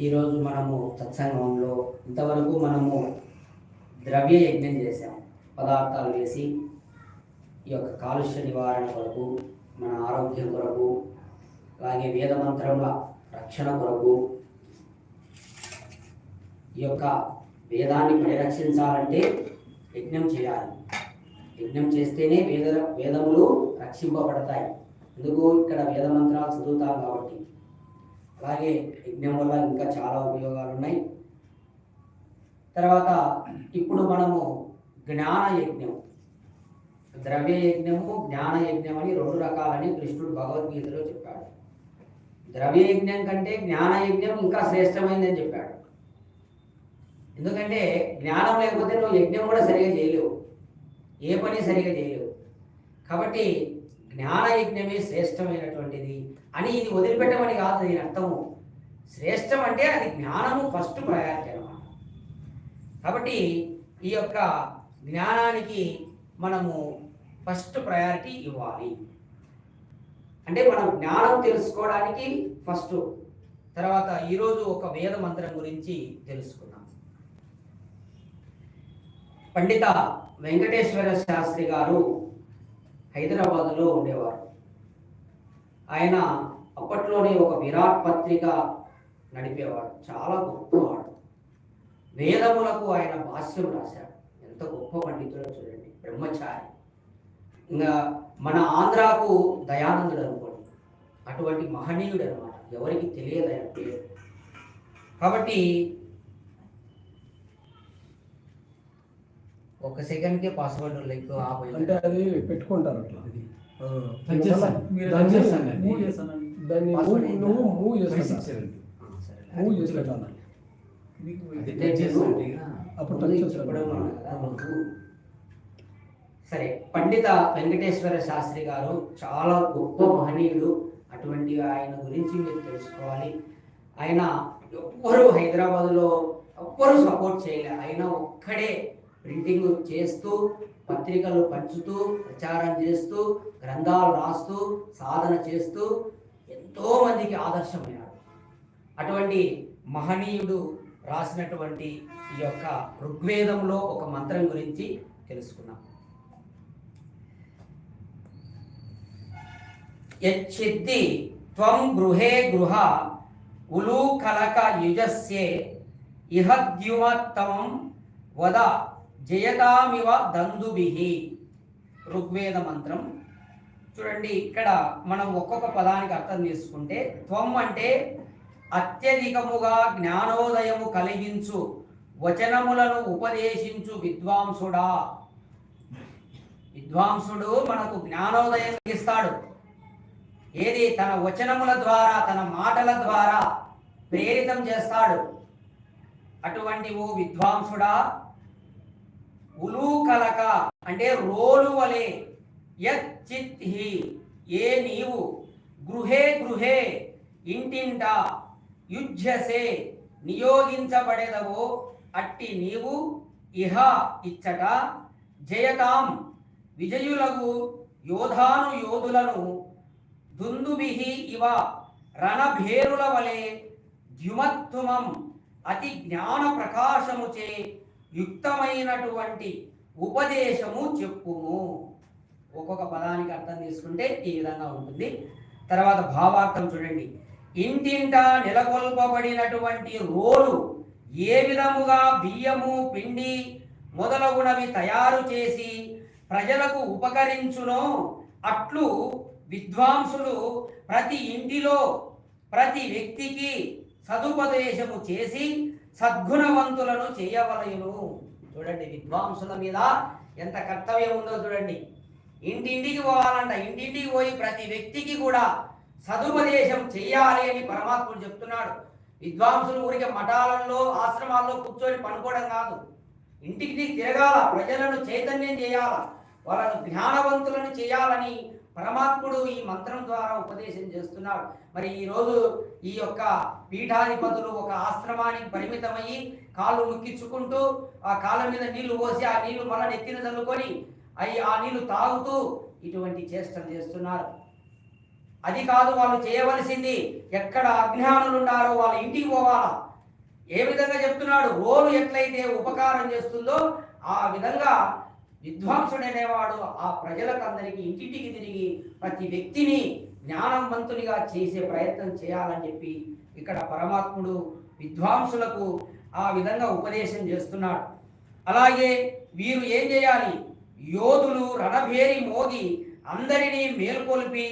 ఈరోజు మనము సత్సంగంలో ఇంతవరకు మనము ద్రవ్య యజ్ఞం చేసాము పదార్థాలు వేసి ఈ యొక్క కాలుష్య నివారణ కొరకు మన ఆరోగ్యం కొరకు అలాగే వేదమంత్రముల రక్షణ కొరకు ఈ యొక్క వేదాన్ని పరిరక్షించాలంటే యజ్ఞం చేయాలి. యజ్ఞం చేస్తేనే వేద వేదములు రక్షింపబడతాయి. ఎందుకు? ఇక్కడ వేద మంత్రాలు చదువుతాం కాబట్టి. అలాగే యజ్ఞం వల్ల ఇంకా చాలా ఉపయోగాలు ఉన్నాయి తర్వాత ఇప్పుడు మనము జ్ఞాన యజ్ఞం. ద్రవ్య యజ్ఞము జ్ఞాన యజ్ఞం అని రెండు రకాలని కృష్ణుడు భగవద్గీతలో చెప్పాడు. ద్రవ్య యజ్ఞం కంటే జ్ఞాన యజ్ఞం ఇంకా శ్రేష్టమైందని చెప్పాడు. ఎందుకంటే జ్ఞానం లేకపోతే నువ్వు యజ్ఞం కూడా సరిగా చేయలేవు. ఏ పని సరిగా చేయలేవు. కాబట్టి జ్ఞాన యజ్ఞమే శ్రేష్టమైనటువంటిది అని ఇది వదిలిపెట్టమని కాదు దీని అర్థము. శ్రేష్టం అంటే అది జ్ఞానము ఫస్ట్ ప్రయారిటీ అనమాట కాబట్టి ఈ యొక్క జ్ఞానానికి మనము ఫస్ట్ ప్రయారిటీ ఇవ్వాలి. అంటే మనం జ్ఞానం తెలుసుకోవడానికి ఫస్ట్ తర్వాత ఈరోజు ఒక వేద మంత్రం గురించి తెలుసుకున్నాం పండిత వెంకటేశ్వర శాస్త్రి గారు హైదరాబాదులో ఉండేవారు. ఆయన అప్పట్లోనే ఒక విరాట్ పత్రిక నడిపేవాడు. చాలా గొప్పవాడు. వేదములకు ఆయన భాష్యం రాశాడు. ఎంత గొప్ప పండితుడో చూడండి. బ్రహ్మచారి. ఇంకా మన ఆంధ్రాకు దయానందుడు అనుకోండి. అటువంటి మహనీయుడు అనమాట ఎవరికి తెలియదు ఆయన పేరు. కాబట్టి ఒక సెకండ్కే పాస్వర్డ్ లైక్ అంటే అది పెట్టుకుంటారు అట్లా. దాన్ని? నువ్వు మూవ్ చేస్తా. మూవ్ చేసి పెట్టాలి అది టచ్ చేస్తుంటే ఇక అప్పుడు ముందు టచ్ చెప్పడం చేస్తాను. ఉంది కదా మనకు. సరే పండిత వెంకటేశ్వర శాస్త్రి గారు చాలా గొప్ప మహనీయుడు. అటువంటి ఆయన గురించి మీరు తెలుసుకోవాలి. ఆయన ఎవ్వరూ హైదరాబాదులో ఎవ్వరూ సపోర్ట్ చేయలే. ఆయన ఒక్కడే ప్రింటింగ్ చేస్తూ పత్రికలు పంచుతూ ప్రచారం చేస్తూ గ్రంథాలు రాస్తూ సాధన చేస్తూ ఎంతోమందికి ఆదర్శమయ్యాడు. అటువంటి మహనీయుడు రాసినటువంటి ఈ యొక్క ఋగ్వేదంలో ఒక మంత్రం గురించి తెలుసుకున్నాం యచ్చిద్ది త్వం గృహే గృహ ఉలూకలక యుజస్యే ఇహద్యుమత్తమం వద జయతామివ దందుబిహి ఋగ్వేద మంత్రం. చూడండి ఇక్కడ మనం ఒక్కొక్క పదానికి అర్థం చేసుకుంటే త్వం అంటే అత్యధికముగా జ్ఞానోదయము కలిగించు వచనములను ఉపదేశించు విద్వాంసుడా. విద్వాంసుడు మనకు జ్ఞానోదయం కలిగిస్తాడు. ఏది? తన వచనముల ద్వారా తన మాటల ద్వారా ప్రేరితం చేస్తాడు. అటువంటి ఓ విద్వాంసుడా ఉలూకలక అంటే రోలు వలె యచ్చిత్హి ఏ నీవు గృహే గృహే ఇంటింట యుజ్యసే నియోగించబడేదవో అట్టి నీవు ఇహ ఇచ్చట జయతాం విజయులకు యోధాను యోధులను దుందుభిహి ఇవ రణభేరుల వలె ద్యుమత్తుమం అతి జ్ఞాన ప్రకాశముచే యుక్తమైనటువంటి ఉపదేశము చెప్పుము. ఒక్కొక్క పదానికి అర్థం తీసుకుంటే ఈ విధంగా ఉంటుంది. తర్వాత భావార్థం చూడండి. ఇంటింట నెలకొల్పబడినటువంటి రోలు ఏ విధముగా బియ్యము పిండి మొదలగునవి తయారు చేసి ప్రజలకు ఉపకరించునో అట్లు విద్వాంసులు ప్రతి ఇంటిలో ప్రతి వ్యక్తికి సదుపదేశము చేసి సద్గుణవంతులను చేయవలయును. చూడండి విద్వాంసుల మీద ఎంత కర్తవ్యం ఉందో చూడండి. ఇంటింటికి పోవాలంట. ఇంటింటికి పోయి ప్రతి వ్యక్తికి కూడా సదుపదేశం చెయ్యాలి అని పరమాత్ముడు చెప్తున్నాడు. విద్వాంసులు ఊరికే మఠాలలో ఆశ్రమాల్లో కూర్చొని పనుకోవడం కాదు. ఇంటికి తిరగాల. ప్రజలను చైతన్యం చేయాల. వాళ్ళను జ్ఞానవంతులను చేయాలని పరమాత్ముడు ఈ మంత్రం ద్వారా ఉపదేశం చేస్తున్నాడు. మరి ఈ రోజు ఈ యొక్క పీఠాధిపతులు ఒక ఆశ్రమానికి పరిమితమయ్యి కాళ్ళు ముక్కించుకుంటూ ఆ కాళ్ళ మీద నీళ్ళు పోసి ఆ నీళ్ళు మళ్ళా నెత్తిన చల్లుకొని అవి ఆ నీళ్ళు తాగుతూ ఇటువంటి చేష్టలు చేస్తున్నారు. అది కాదు వాళ్ళు చేయవలసింది ఎక్కడ అజ్ఞానులు ఉన్నారో వాళ్ళ ఇంటికి పోవాలా? ఏ విధంగా చెప్తున్నాడు? రోలు ఎట్లయితే ఉపకారం చేస్తుందో ఆ విధంగా విద్వాంసుడనేవాడు ఆ ప్రజలకందరికీ ఇంటింటికి తిరిగి ప్రతి వ్యక్తిని జ్ఞానవంతునిగా చేసే ప్రయత్నం చేయాలని చెప్పి ఇక్కడ పరమాత్ముడు విద్వాంసులకు ఆ విధంగా ఉపదేశం చేస్తున్నాడు. అలాగే వీరు ఏం చేయాలి? యోధులు రణభేరి మోగి అందరినీ మేల్కొల్పి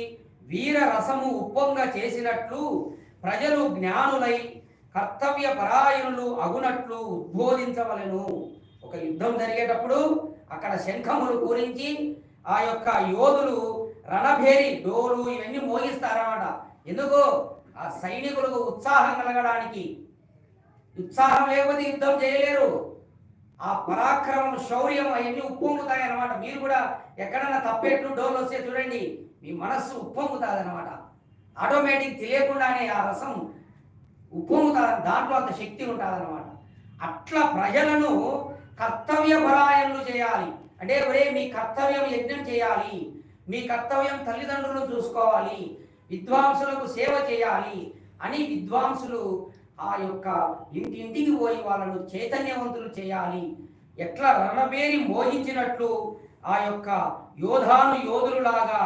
వీర రసము ఉప్పొంగ చేసినట్లు ప్రజలు జ్ఞానులై కర్తవ్య పరాయణులు అగునట్లు ఉద్బోధించవలను. ఒక యుద్ధం జరిగేటప్పుడు అక్కడ శంఖములు పూరించి ఆ యొక్క యోధులు రణభేరి డోలు ఇవన్నీ మోగిస్తారన్నమాట. ఎందుకు? ఆ సైనికులకు ఉత్సాహం కలగడానికి. ఉత్సాహం లేకపోతే యుద్ధం చేయలేరు. ఆ పరాక్రమం శౌర్యం అవన్నీ ఉప్పొంగుతాయి అనమాట మీరు కూడా ఎక్కడన్నా తప్పేట్లు డోలు వస్తే చూడండి మీ మనస్సు ఉప్పొంగుతుంది అనమాట ఆటోమేటిక్ తెలియకుండానే ఆ రసం ఉప్పొంగుతుంది దాంట్లో అంత శక్తి ఉంటుంది అనమాట అట్లా ప్రజలను కర్తవ్య పరాయణలు చేయాలి. అంటే ఒరే మీ కర్తవ్యం యజ్ఞం చేయాలి. మీ కర్తవ్యం తల్లిదండ్రులను చూసుకోవాలి. విద్వాంసులకు సేవ చేయాలి అని విద్వాంసులు ఆ యొక్క ఇంటింటికి పోయి వాళ్ళను చైతన్యవంతులు చేయాలి. ఎట్లా రణబేరి మోహించినట్లు ఆ యొక్క యోధాను యోధులులాగా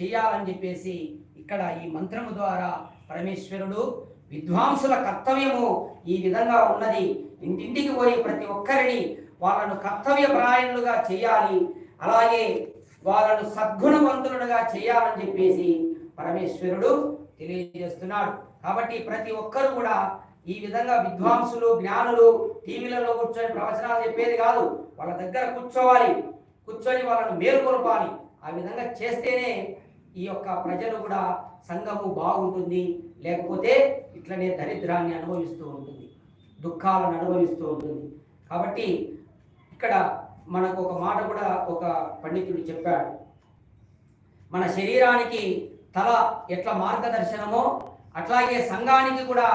చేయాలని చెప్పేసి ఇక్కడ ఈ మంత్రము ద్వారా పరమేశ్వరుడు విద్వాంసుల కర్తవ్యము ఈ విధంగా ఉన్నది. ఇంటింటికి పోయి ప్రతి ఒక్కరిని వాళ్ళను కర్తవ్యపరాయణులుగా చేయాలి. అలాగే వాళ్ళను సద్గుణవంతులుగా చేయాలని చెప్పేసి పరమేశ్వరుడు తెలియజేస్తున్నాడు. కాబట్టి ప్రతి ఒక్కరు కూడా ఈ విధంగా విద్వాంసులు జ్ఞానులు టీవీలలో కూర్చొని ప్రవచనాలు చెప్పేది కాదు. వాళ్ళ దగ్గర కూర్చోవాలి. కూర్చొని వాళ్ళను మేలుకొల్పాలి. ఆ విధంగా చేస్తేనే ఈ యొక్క ప్రజలు కూడా సంఘము బాగుంటుంది. లేకపోతే ఇట్లనే దరిద్రాన్ని అనుభవిస్తూ ఉంటుంది. దుఃఖాలను అనుభవిస్తూ ఉంటుంది. కాబట్టి ఇక్కడ మనకు ఒక మాట కూడా ఒక పండితుడు చెప్పాడు. మన శరీరానికి తల ఎట్లా మార్గదర్శనమో అట్లాగే సంఘానికి కూడా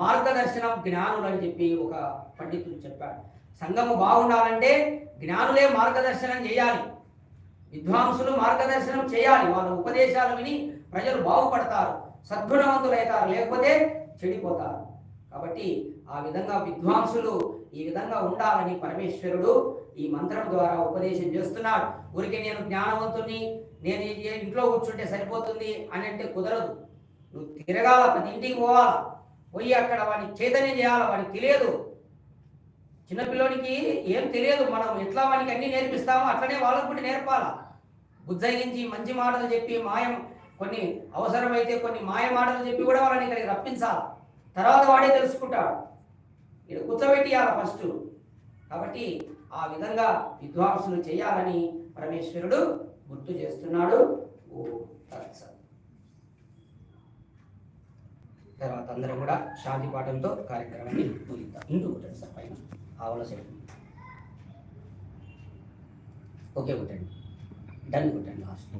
మార్గదర్శనం జ్ఞానులు అని చెప్పి ఒక పండితుడు చెప్పాడు. సంఘము బాగుండాలంటే జ్ఞానులే మార్గదర్శనం చేయాలి. విద్వాంసులు మార్గదర్శనం చేయాలి. వాళ్ళ ఉపదేశాలు విని ప్రజలు బాగుపడతారు సద్గుణవంతులైతారు లేకపోతే చెడిపోతారు. కాబట్టి ఆ విధంగా విద్వాంసులు ఈ విధంగా ఉండాలని పరమేశ్వరుడు ఈ మంత్రం ద్వారా ఉపదేశం చేస్తున్నాడు. ఊరికి నేను జ్ఞానవంతుని నేను ఇంట్లో కూర్చుంటే సరిపోతుంది అని అంటే కుదరదు. నువ్వు తిరగాల ప్రతి ఇంటికి పోవాలా? పోయి అక్కడ వాడిని చైతన్యం చేయాలి? వాడికి తెలియదు. చిన్నపిల్లోనికి ఏం తెలియదు. మనం ఎట్లా వానికి అన్ని నేర్పిస్తామో అట్లనే వాళ్ళకు కూడా నేర్పాలా? బుజ్జగించి మంచి మాటలు చెప్పి మాయం కొన్ని అవసరమైతే కొన్ని మాయ మాటలు చెప్పి కూడా వాళ్ళని ఇక్కడికి రప్పించాలి? తర్వాత వాడే తెలుసుకుంటాడు. ఇక్కడ కూర్చోబెట్టి ఫస్ట్. కాబట్టి ఆ విధంగా విద్వాంసులు చేయాలని పరమేశ్వరుడు గుర్తు చేస్తున్నాడు. ఓ తర్వాత అందరం కూడా శాంతి పాఠంతో కార్యక్రమాన్ని ముగిద్దాం. ఇంటూ కొట్టండి సార్ పైన. ఆవుల సైడ్. ఓకే కొట్టండి. డన్ కొట్టండి లాస్ట్